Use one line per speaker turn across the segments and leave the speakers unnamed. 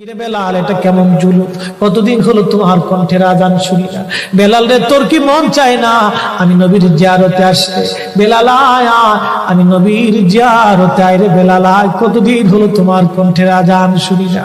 বেলাল এটা কেমন জুলু কতদিন হলো তোমার কণ্ঠের আজান শুনি না। বেলাল রে তোর কি মন চায় না? আমি নবীর জিয়ারতে আসতে। বেলাল আয় আয়, আমি নবীর জিয়ারতে আয় রে বেলাল আয়। কতদিন হলো তোমার কণ্ঠের আজান শুনি না।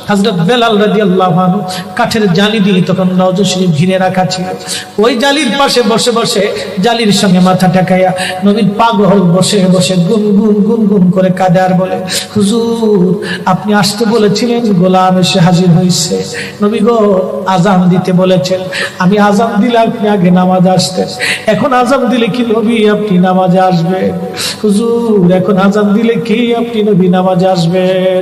হযরত বেলাল রাদিয়াল্লাহু আনহু কাঠের জালি দিয়ে তখন নওজো শরীফ ঘিরে রাখা ছিল। ওই জালির পাশে বসে বসে জালির সঙ্গে মাথা টেকাইয়া নবীন পাগল বসে বসে গুন গুন গুন গুন করে কাঁদে আর বলে, হুজুর, আপনি আসতে বলেছিলেন, গোলাম এসে হাজির হয়েছে নবী গো, আজান দিতে বলেছেন। আমি আজান দিলে আপনি আগে নামাজ আসতেন। এখন আজান দিলে কি নবী আপনি নামাজে আসবেন? হুজুর, এখন আজান দিলে কি আপনি নবী নামাজে আসবেন?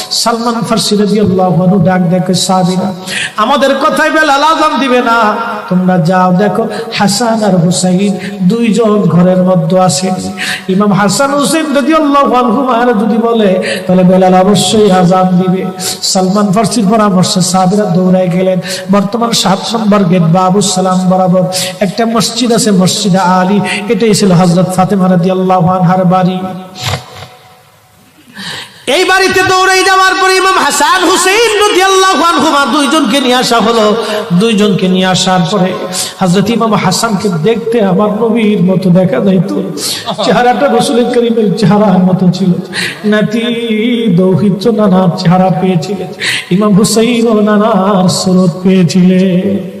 সালমান ফার্সি আনহু ডাক দেখে সাবিরা আমাদের কথাই বেলাল আজান দিবে না। তোমরা যাও, দেখো, হাসান আর হুসাইন দুইজন ঘরের মধ্যে আছেন ইমাম হাসান হুসেন রাদিয়াল্লাহু আনহু মারা যদি বলে, তাহলে বেলাল অবশ্যই আজান দিবে। সালমান ফার্সির পরামর্শে সাবিরা দৌড়ায় গেলেন। বর্তমান সাত নম্বর গেট বাবু সালাম বরাবর একটা মসজিদ আছে, মসজিদ আলী। এটাই ছিল হজরত ফাতেমা রাদিয়াল্লাহু আনহার বাড়ি। এই বাড়িতে দৌড়ে যাওয়ার পরে ইমাম হাসান হুসেইন রাদিয়াল্লাহু আনহুমা দুইজনকে নিয়ে আসা হলো। দুইজনকে নিয়ে আসার পরে হযরত ইমাম হাসানকে দেখতে আমার নবীর মতো দেখা যাইতো। চেহারাটা রাসূলের করিমের চেহারার মতো ছিল। নাতি, দৌহিত্র নানার চেহারা পেয়েছিলেন। ইমাম হুসাইন ও নানার সুরত পেয়েছিলেন।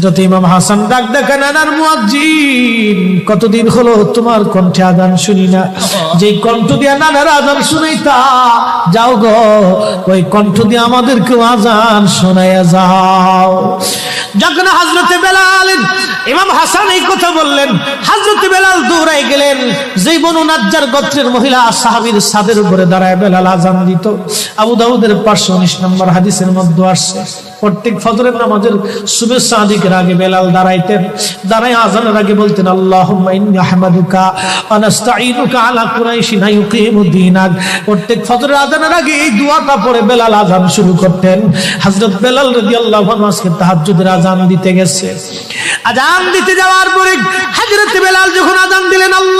হজরত ইমাম হাসান ডাক দেখা নানার মুয়াজ্জিন, কতদিন হলো তোমার কণ্ঠে আদান শুনি না? যে কণ্ঠ দিয়া নানার আদান শুনাইতা, যাও গো, ওই কণ্ঠ দিয়ে আমাদেরকেও আজান শোনাইয়া যাও। যখন হজরতে বেলাল, ইমাম হাসান এই কথা বললেন। হজরতে বেলাল দৌড়াই গেলেন। যেই বনু নাজ্জার গোত্রের মহিলা সাহাবীর সাদের উপরে দাঁড়ায় বেলাল আজান দিত। আবু দাউদের পাঁচশো উনিশ নম্বর হাদিসের মধ্যে আসছে প্রত্যেক ফজরের নামাজের শুভেচ্ছা আদিকের আগে বেলাল দাঁড়াইতেন দাঁড়াই আজানের আগে বলতেন আজানের আগে এই পড়ে বেলাল আজান শুরু করতেন। বেলাল আজান দিতে গেছে। আজান দিতে যাওয়ার পরে হযরত বেলাল যখন আজান দিলেন, আল্লাহু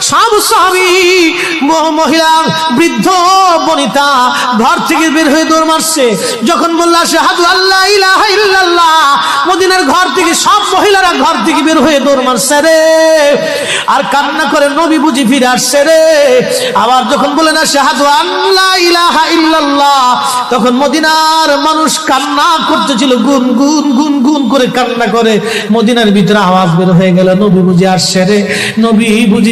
সব সাহাবী ম- মহিলা, বৃদ্ধ, বনিতা, ঘর থেকে বের হয়ে দৌড় মারছে। যখন বলল শাহাদু আল্লাহ ইলাহা মদিনার ঘর থেকে সব মহিলারা ঘর থেকে বের হয়ে দৌড় মারছে রে। আর কান্না করে নবী বুঝি ফিরে আসছে রে। আবার যখন বলে না আল্লাহ তখন মদিনার মানুষ কান্না করতেছিল, গুন গুন গুন গুন করে কান্না করে। মদিনার ভিতরে আওয়াজ বের হয়ে গেল, নবী বুঝি আসছে রে। নবী বুঝি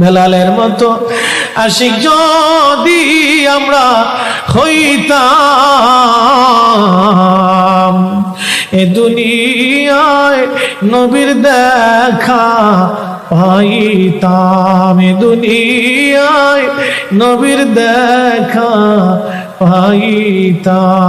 বেলালের মতো আশিক যদি আমরা হইতাম, এ দুনিয়ায় নবীর দেখা পাইতাম, এ দুনিয়ায় নবীর দেখা পাইতাম।